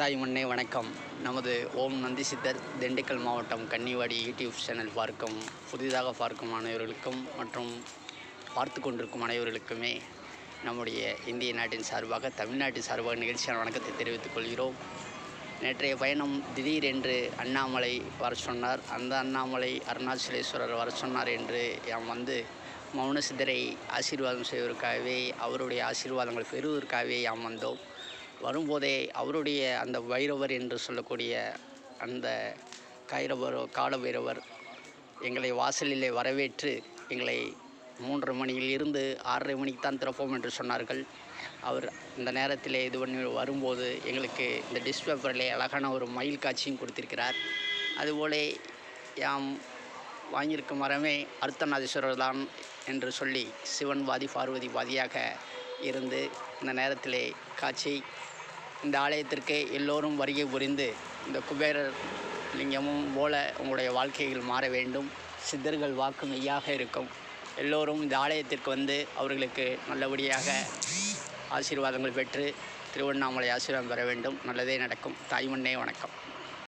தாய் மண்ணே வணக்கம். நமது ஓம் நந்தி சித்தர் திண்டுக்கல் மாவட்டம் கன்னிவாடி யூடியூப் சேனல் பார்க்கும் புதிதாக பார்க்கும் அனைவர்களுக்கும் மற்றும் பார்த்து கொண்டிருக்கும் அனைவர்களுக்குமே நம்முடைய இந்திய நாட்டின் சார்பாக தமிழ்நாட்டின் சார்பாக நிகழ்ச்சியான வணக்கத்தை தெரிவித்துக் கொள்கிறோம். நேற்றைய பயணம் திடீரென்று அண்ணாமலை வர சொன்னார். அந்த அண்ணாமலை அருணாச்சலேஸ்வரர் வர சொன்னார் என்று யாம் வந்து மௌன சித்தரை ஆசீர்வாதம் செய்வதற்காகவே அவருடைய ஆசீர்வாதங்கள் பெறுவதற்காகவே யாம் வந்தோம். வரும்போதே அவருடைய அந்த வைரவர் என்று சொல்லக்கூடிய அந்த கைரவர் காலபைரவர் எங்களை வாசலிலே வரவேற்று எங்களை மூன்றரை மணியில் இருந்து ஆறரை மணிக்கு தான் திறப்போம் என்று சொன்னார்கள். அவர் இந்த நேரத்தில் இது பண்ணி வரும்போது எங்களுக்கு இந்த டிஷ் பேப்பரில் அழகான ஒரு மயில் காட்சியும் கொடுத்திருக்கிறார். அதுபோல யாம் வாங்கியிருக்கும் மரமே அர்த்தநாதீஸ்வரர் தான் என்று சொல்லி சிவன் வாதி பார்வதி பாதியாக இருந்து இந்த நேரத்திலே காட்சி இந்த ஆலயத்திற்கு எல்லோரும் வருகை புரிந்து இந்த குபேரர் லிங்கமும் போல உங்களுடைய வாழ்க்கைகள் மாற வேண்டும். சித்தர்கள் வாக்கு மெய்யாக இருக்கும். எல்லோரும் இந்த ஆலயத்திற்கு வந்து அவர்களுக்கு நல்லபடியாக ஆசீர்வாதங்கள் பெற்று திருவண்ணாமலை ஆசீர்வாதம் பெற வேண்டும். நல்லதே நடக்கும். தாய்மண்ணே வணக்கம்.